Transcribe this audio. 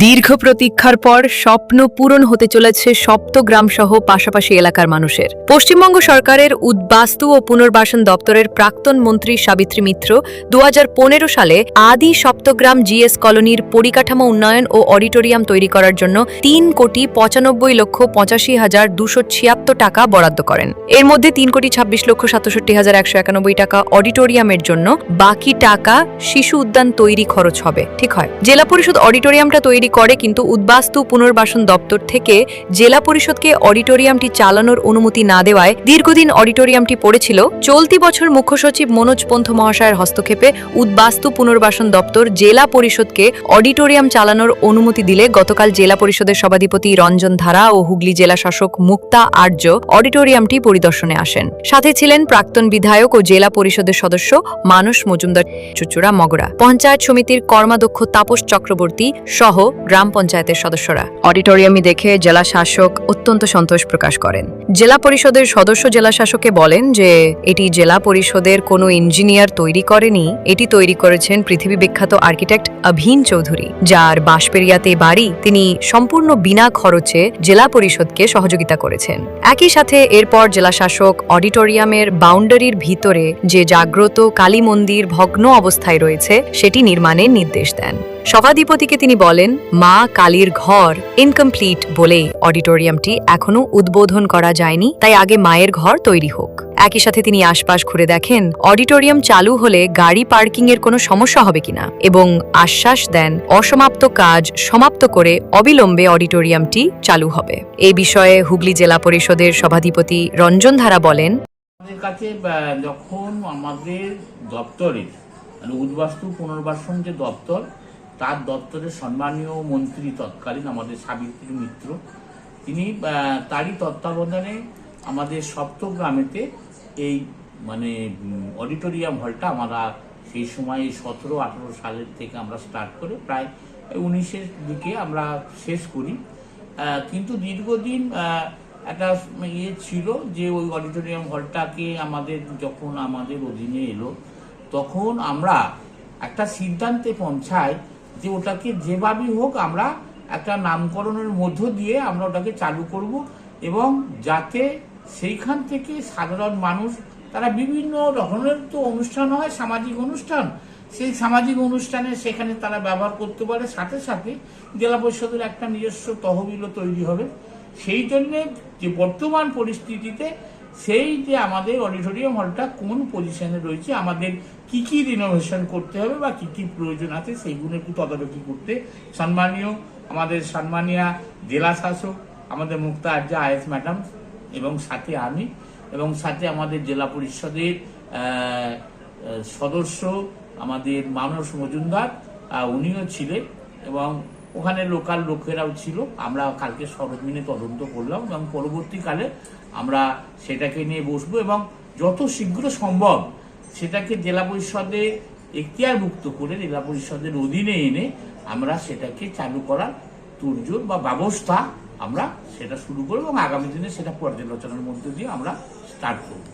দীর্ঘ প্রতীক্ষার পর স্বপ্ন পূরণ হতে চলেছে সপ্তগ্রাম সহ পাশাপাশি এলাকার মানুষের। পশ্চিমবঙ্গ সরকারের উদ্বাস্তু ও পুনর্বাসন দপ্তরের প্রাক্তন মন্ত্রী সাবিত্রী মিত্র দুহাজার পনেরো সালে আদি সপ্তগ্রাম জিএস কলোনির পরিকাঠামো উন্নয়ন ও অডিটোরিয়াম তৈরি করার জন্য তিন কোটি পঁচানব্বই লক্ষ পঁচাশি হাজার দুশো ছিয়াত্তর টাকা বরাদ্দ করেন। এর মধ্যে তিন কোটি ছাব্বিশ লক্ষ সাতষট্টি হাজার একশো একানব্বই টাকা অডিটোরিয়ামের জন্য বাকি টাকা শিশু উদ্যান তৈরি খরচ হবে। ঠিক হয়। জেলা পরিষদ অডিটোরিয়ামটা তৈরি করে কিন্তু উদ্বাস্তু পুনর্বাসন দপ্তর থেকে জেলা পরিষদকে অডিটোরিয়ামটি চালানোর অনুমতি না দেওয়ায় দীর্ঘদিন অডিটোরিয়ামটি পড়েছিল। চলতি বছর মুখ্য সচিব মনোজ পন্থ মহাশয়ের হস্তক্ষেপে উদ্বাস্তু পুনর্বাসন দপ্তর জেলা পরিষদকে অডিটোরিয়াম চালানোর অনুমতি দিলে গতকাল জেলা পরিষদের সভাধিপতি রঞ্জন ধারা ও হুগলি জেলা শাসক মুক্তা আর্য অডিটোরিয়ামটি পরিদর্শনে আসেন। সাথে ছিলেন প্রাক্তন বিধায়ক ও জেলা পরিষদের সদস্য মানস মজুমদার চুচুড়া মগরা। পঞ্চায়েত সমিতির কর্মাধ্যক্ষ তাপস চক্রবর্তী সহ গ্রাম পঞ্চায়েতের সদস্যরা। অডিটোরিয়ামে দেখে জেলা শাসক অত্যন্ত সন্তোষ প্রকাশ করেন। জেলা পরিষদের সদস্য জেলা শাসককে বলেন যে, এটি জেলা পরিষদের কোনো ইঞ্জিনিয়ার তৈরি করেনি, এটি তৈরি করেছেন পৃথিবী বিখ্যাত আর্কিটেক্ট অভিন চৌধুরী, যার বাঁশপেরিয়াতে বাড়ি তিনি সম্পূর্ণ বিনা খরচে জেলা পরিষদকে সহযোগিতা করেছেন। একই সাথে এরপর জেলা শাসক অডিটোরিয়ামের বাউন্ডারির ভিতরে যে জাগ্রত কালী মন্দির ভগ্ন অবস্থায় রয়েছে, সেটি নির্মাণের নির্দেশ দেন। সভাধিপতিকে তিনি বলেন, মা কালীর ঘর ইনকমপ্লিট বলে অডিটোরিয়ামটি এখনও উদ্বোধন করা যায়নি, তাই আগে মায়ের ঘর তৈরি হোক। একই সাথে তিনি আশপাশ ঘুরে দেখেন, অডিটোরিয়াম চালু হলে গাড়ি পার্কিং এর কোনো সমস্যা হবে কিনা এবং আশ্বাস দেন, অসমাপ্ত কাজ সমাপ্ত করে অবিলম্বে অডিটোরিয়ামটি চালু হবে। এই বিষয়ে হুগলি জেলা পরিষদের সভাধিপতি রঞ্জন ধারা বলেন, আমাদের কাছে যখন আমাদের দপ্তরের মানে উদ্বাস্তু পুনর্বাসন যে দপ্তর তার দপ্তরের সম্মানীয় মন্ত্রী তৎকালীন আমাদের সাবিত্রী মিত্র। তিনি তারই তত্ত্বাবধানে আমাদের সপ্তগ্রামেতে এই মানে অডিটোরিয়াম হলটা আমরা সেই সময় সতেরো, আঠেরো সালের থেকে আমরা স্টার্ট করে প্রায় উনিশের দিকে আমরা শেষ করি। কিন্তু দীর্ঘদিন একটা ইয়ে ছিল যে ওই অডিটোরিয়াম হলটাকে আমাদের যখন আমাদের অধীনে এলো, তখন আমরা একটা সিদ্ধান্তে পৌঁছাই যে ওটাকে যেভাবেই হোক আমরা একটা নামকরণের মধ্য দিয়ে আমরা ওটাকে চালু করব এবং যাতে সেইখান থেকে সাধারণ মানুষ, তারা বিভিন্ন রকমের তো অনুষ্ঠান হয়, সামাজিক অনুষ্ঠান। সেই সামাজিক অনুষ্ঠানে সেখানে তারা ব্যবহার করতে পারে। সাথে সাথে জেলা পরিষদের একটা নিজস্ব তহবিলও তৈরি হবে। সেই জন্যে যে বর্তমান পরিস্থিতিতে সেই যে আমাদের অডিটোরিয়াম হলটা কোন পজিশনে রয়েছে, আমাদের কি কি রিনোভেশন করতে হবে বা কি কি প্রয়োজন আছে সেইগুলো একটু তদারকি করতে সম্মানীয় আমাদের সম্মানীয় জেলা শাসক, আমাদের মুক্তা আর্যা আয়েস ম্যাডাম এবং সাথে আমি এবং সাথে আমাদের জেলা পরিষদের সদস্য আমাদের মানস মজুমদার উনিও ছিলেন এবং ওখানে লোকাল লোকেরাও ছিল। আমরা কালকে সরজমিনে তদন্ত করলাম এবং পরবর্তীকালে আমরা সেটাকে নিয়ে বসবো এবং যত শীঘ্র সম্ভব সেটাকে জেলা পরিষদে এখতিয়ারভুক্ত করে জেলা পরিষদের অধীনে এনে আমরা সেটাকে চালু করার তুরজোর বা ব্যবস্থা আমরা সেটা শুরু করব এবং আগামী দিনে সেটা পর্যালোচনার মধ্যে দিয়ে আমরা স্টার্ট করব।